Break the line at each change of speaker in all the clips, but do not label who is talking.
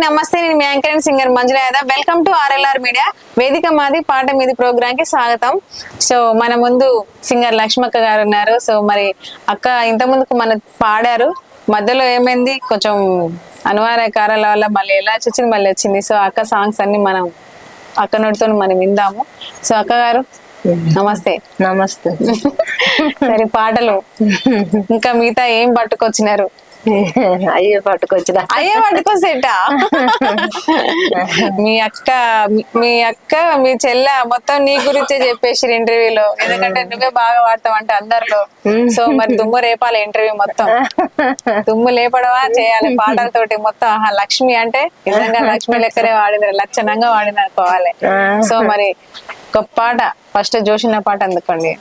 నమస్తే నేను మీ anchor and singer Manjula Yadav. Welcome to RLR media వేదిక మాది పాట మీది ప్రోగ్రామ్కి స్వాగతం. సో మన ముందు సింగర్ లక్ష్మక్క గారు ఉన్నారు. సో మరి అక్క ఇంత ముందుకు మన పాడారు. మధ్యలో ఏమైంది? కొంచెం అనివార్య కారాల వల్ల మళ్ళీ ఎలా వచ్చింది? మళ్ళీ వచ్చింది. సో అక్క సాంగ్స్ అన్ని మనం అక్క నోటితో మనం విందాము. సో అక్క గారు నమస్తే.
నమస్తే.
సరే పాటలు. ఇంకా మిగతా ఏం పట్టుకొచ్చినారు?
అయ్యే పట్టుకొచ్చిన.
అయ్యే పట్టుకొసేటా మీ అక్క మీ- అక్క మీ చెల్ల మొత్తం నీ గురించే చెప్పేసి ఇంటర్వ్యూలో. ఎందుకంటే నువ్వే బాగా వాడతావు అంటే అందరిలో. సో మరి దుమ్ము రేపాలి ఇంటర్వ్యూ మొత్తం. దుమ్ము లేపడవా చేయాలి పాటలతోటి మొత్తం. ఆహా లక్ష్మి అంటే నిజంగా లక్ష్మి లెక్కనే వాడినారు లక్షణంగా వాడిన అనుకోవాలి సో మరి ఒక పాట ఫస్ట్ జోషిన పాట అందుకోండి.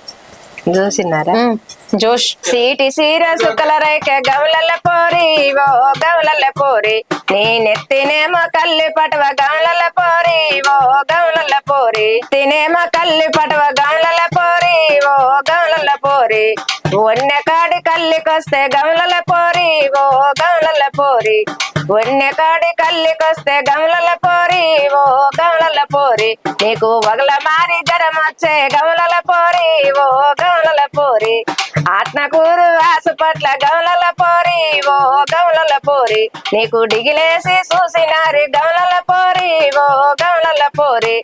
చూసినారా?
జోష్.
సీటి సీర సుక్కల రైక గౌలల పోరి ఓ గౌలల పోరి. నీ నెత్తినేమో కల్లి పటవ గౌలల పోరి ఓ గౌలల పోరి. తినేమో కల్లి పటవ గౌలల పోరి ఓ గౌలల పోరి. వన్నె కాడి కల్లికొస్తే గౌలల పోరి ఓ గౌలల పోరి. వన్నె కాడి కల్లికొస్తే గౌలల పోరి ఓ గౌలల పోరి. నీకు వగల మారి జరం వచ్చే గౌలల పోరి ఓ గమలల పోరి. ఆత్మకూరు ఆసుపట్ల గమలల పోరి ఓ గౌలల పోరి. నీకు డిగిలేసి చూసినారి గమలల పోరి ఓ గౌలల పోరి.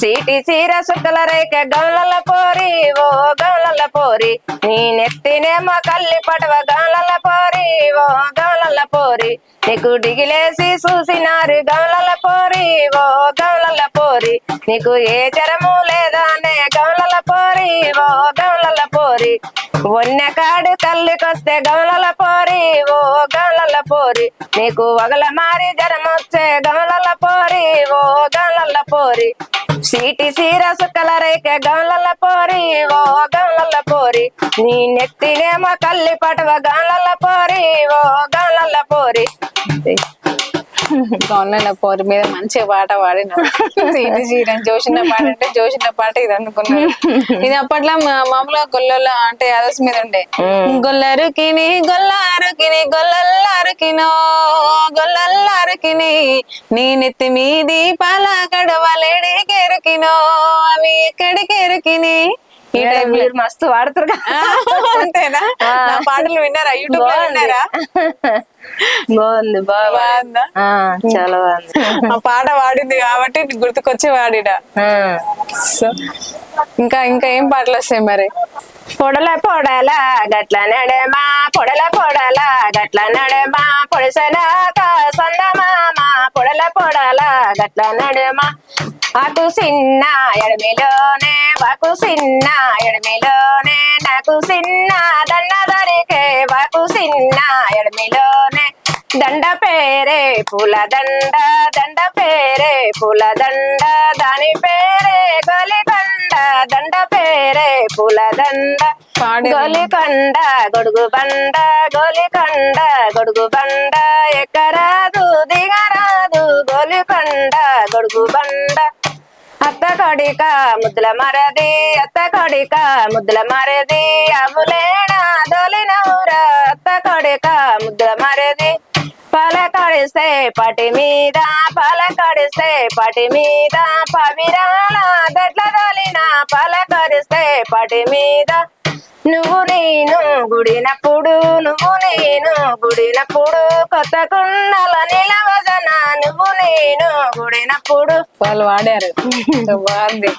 సీటి చీర సుక్కల రేఖ గమలల పోరి ఓ గమలల పోరి. నీ నెత్తినేమో కల్లి పటవ గమలల పోరి ఓ గౌలల పోరి. నీకు డిగిలేసి చూసినారు గమలల పోరి ఓ గౌలల పోరి. నీకు ఏ జరము లేదానే గౌలల పోరి ఓ గౌలల పోరి. వన్నె కాడు కళ్ళుకొస్తే గౌలల పోరి ఓ గౌలల పోరి. నీకు వగల మారి జరమొచ్చే గౌలల పోరి ఓ గౌలల పోరి. సీటి సీర సుక్కల రేఖ గౌలల పోరి ఓ గౌలల పోరి. నీ నెత్తినేమో కల్లి పటవ గౌలల పోరి ఓ గౌలల పోరి.
ఆన్లైన్ పోరి మీద మంచి పాట పాడిన. సీరని జోషిన పాట అంటే జోషిన పాట ఇది అనుకున్నాను ఇది అప్పట్లో మామూలుగా గొల్లల అంటే అదర్స్ మీద ఉండే. గొల్లరుకిని గొల్లారుకిని గొల్లల్లారుకినో గొల్లల్లారుకిని నీ నెత్తి మీది పాల కడవలేడికెరుకినో అవి ఎక్కడికెరుకిని ఈ టైప్
మీరు మస్తు వాడుతారు.
అంతేనా? పాటలు విన్నారా? యూట్యూబ్లో విన్నారా?
బాగుంది బాగా
బాగుందా?
చాలా బాగుంది.
ఆ పాట వాడింది కాబట్టి గుర్తుకొచ్చి వాడిడ. సో ఇంకా ఇంకా ఏం పాటలు వస్తాయి మరి?
పొడల పొడల గట్ల నడమా పొడల పొడల గట్ల నడమా పొడిసనాక సందమామ. పొడల పొడల గట్ల నడమా అటు సిన్న ఎడమిలోనే వాకు సిన్న ఎడమిలోనే నాకు సిన్న దండ దరికే వాకు సిన్న ఎడమిలోనే దండ పేరే పూల దండ దండ పేరే పూల దండ దాని పేరే గొలికొండ దండ పేరే పూల దండ. గొలికొండ గొడుగు బండ గొలికొండ గొడుగు బండ ఎక్కరాదు దిగరాదు గొలికొండ గొడుగు బండ. అత్త కొడిక ముద్దుల మరది అత్త కొడిక ముద్దుల మరది అములేనా దొలినవురా అత్త కొడిక ముద్దుల మరది పలకడిస్తే పటి మీద పలకడిస్తే పటి మీద పవిరాల గట్ల దొలిన పలకడిస్తే పటి మీద నువ్వు నేను గుడినప్పుడు నువ్వు నేను గుడినప్పుడు కొత్త కుండల నిలవదన నువ్వు నేను గుడినప్పుడు
వాళ్ళు వాడారు. బాగుంది.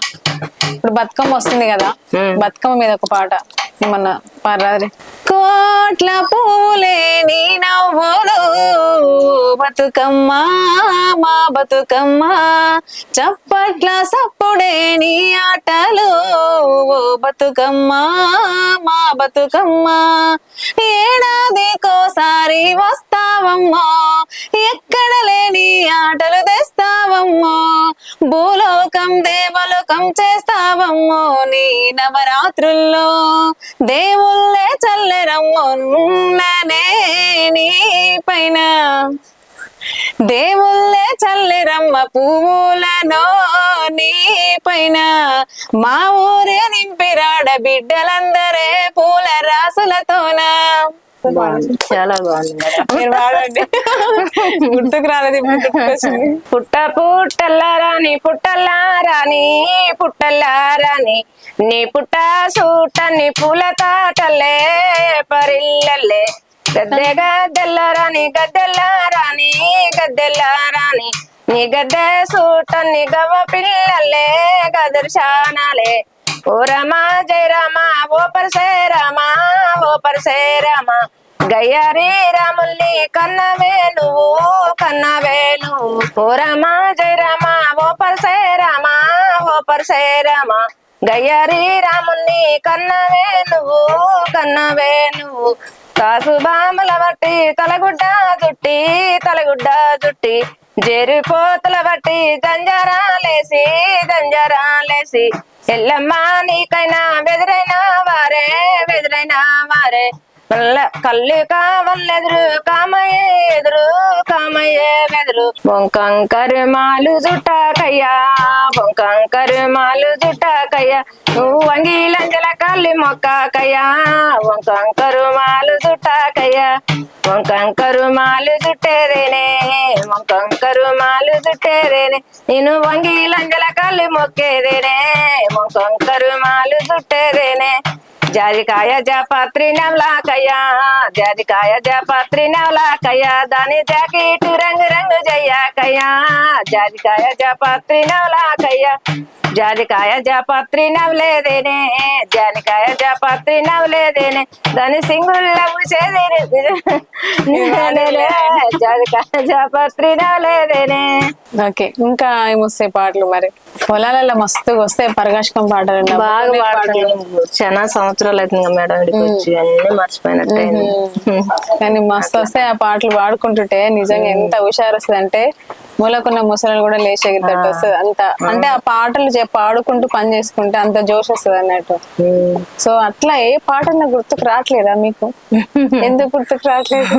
ఇప్పుడు బతుకమ్మ వస్తుంది కదా
మ్మ్.
బతుకమ్మ మీద ఒక పాట ఏమన్నా పాడరాదు కోట్ల పూలే నీ నవ్వులు బతుకమ్మ మా బతుకమ్మ. చప్పట్ల సప్పుడే నీ ఆటలు ఓ బతుకమ్మ మా బతుకమ్మ. ఏడాదికోసారి వస్తావమ్మో ఎక్కడ లేని ఆటలు తెస్తావమ్మో. భూలోకం దేవలోకం చేస్తావమ్మో నీ నవరాత్రుల్లో. దేవుళ్ళే చల్లెరమ్మో ఉన్ననే నీ పైన. దేవుళ్ళే చల్లెరమ్మ పువ్వులను నీ పైన మా ఊరే నింపిరాడ బిడ్డలందరే పూల రాసులతోన.
చాలా బాగుంది
గుర్తుకు రాలేదు
పుట్ట పుట్టల్లారాని పుట్టల్లారాని పుట్టల్లారాని నీ పుట్ట సూటని పూల తాటలే పరిల్లలే. గద్దె గద్దెల్లారాని గద్దెల్లారాని గద్దెల్లారాని నిగదే సూట నిగవ పిల్లలే గదర్శానాలే ఓ రమా జయ రామా ఓ పరసే రామా ఓ పరసే రామా. గయ్యారి రాముల్ని కన్నవే నువ్వు కన్నవే నువ్వు. ఓ రామా జయ రామా ఓ పరసే రామా ఓ పరసే రామా. గయ్యారి రాముల్ని కన్నవే నువ్వు కన్నవే నువ్వు. కాసు బామల బట్టి తలగుడ్డ జుట్టి తలగుడ్డ జుట్టి. జేరిపోతల బట్టి దంజరాలేసి దంజరాలేసి ఎల్లమ్మ నీకైనా బెదిరైనా వారే బెదిరైనా వారే. కళ్ళ కళ్ళు కావల్లెదురు కామయ్య ఎదురు వెదురు బొంకంకరు మాలు జుట్టాకయ్యా బొంకంకరు మాలు జుట్టాకయ్యా నువ్వు వంగిలంజల కల్లి మొక్కాకయ్యా వంకంకరు మాలు జుట్టాకయ్యా వంకంకరు మాలు జుట్టేదేనే వంకంకరు మాలు జుట్టేదేనే నేను వంగిలంజల కల్లి మొక్కేదేనే వంకంకరు మాలు జుట్టేదేనే జాజికాయ జాపత్రి నవలాకయ్యా జాజికాయ జాపత్రి నవలాకయ్యా దాని జాకెట్ రంగు రంగు జయ్యాకయ్యా జాజికాయ జాపత్రి నవలాకయ్యా జాజికాయ జాపత్రి నవలేదేనే జాజికాయ జాపత్రి నవలేదేనే దాని సింగుల్ల పూసేదేనే జాజికాయ జాపత్రి నవలేదేనే.
ఓకే ఇంకా ఏమొస్తాయి పాటలు మరి? పొలాలలో మస్తుగా వస్తాయి పరగాశకం పాటలు.
బాగా పాడుతున్నాను చాలా సంవత్సరాలు అవుతుంది మేడం ఇక్కడికి వచ్చి అన్ని మర్చిపోయినట్టు
కానీ మస్తు వస్తాయి ఆ పాటలు పాడుకుంటుంటే నిజంగా ఎంత హుషారు వస్తుంది అంటే మూలకున్న ముసలు కూడా లేచేటట్టు వస్తుంది అంత. అంటే ఆ పాటలు పాడుకుంటూ పని చేసుకుంటే అంత జోష్ వస్తుంది అన్నట్టు. సో అట్లా ఏ పాట గుర్తుకు రావట్లేదా మీకు? ఎందుకు గుర్తుకు రావట్లేదు